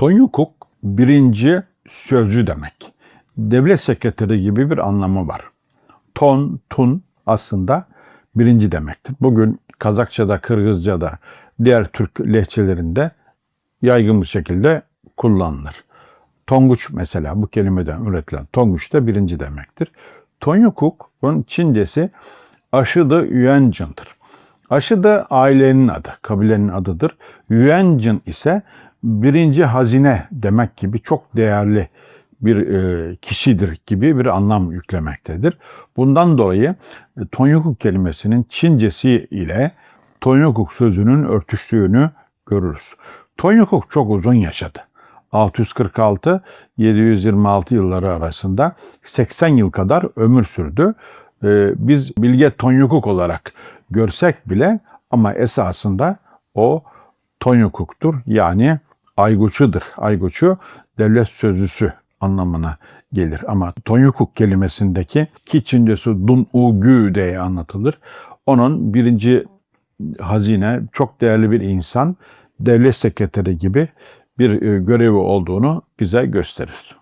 Tonyukuk birinci sözcü demek. Devlet sekreteri gibi bir anlamı var. Ton, tun aslında birinci demektir. Bugün Kazakça'da, Kırgızca'da, diğer Türk lehçelerinde yaygın bir şekilde kullanılır. Tonguç mesela bu kelimeden üretilen tonguç da birinci demektir. Tonyukuk bunun Çincesi aşıdı Yuanjin'dir. Aşı da ailenin adı, kabilenin adıdır. Yuanjin ise birinci hazine demek gibi çok değerli bir e, kişidir gibi bir anlam yüklemektedir. Bundan dolayı e, Tonyukuk kelimesinin Çincesi ile Tonyukuk sözünün örtüştüğünü görürüz. Tonyukuk çok uzun yaşadı. 646-726 yılları arasında 80 yıl kadar ömür sürdü. Ee, biz Bilge Tonyukuk olarak görsek bile ama esasında o Tonyukuk'tur. Yani Ayguçudur. Ayguçu devlet sözcüsü anlamına gelir. Ama Tonyukuk kelimesindeki ki Çincesi Dun U Gü diye anlatılır. Onun birinci hazine, çok değerli bir insan, devlet sekreteri gibi bir e, görevi olduğunu bize gösterir.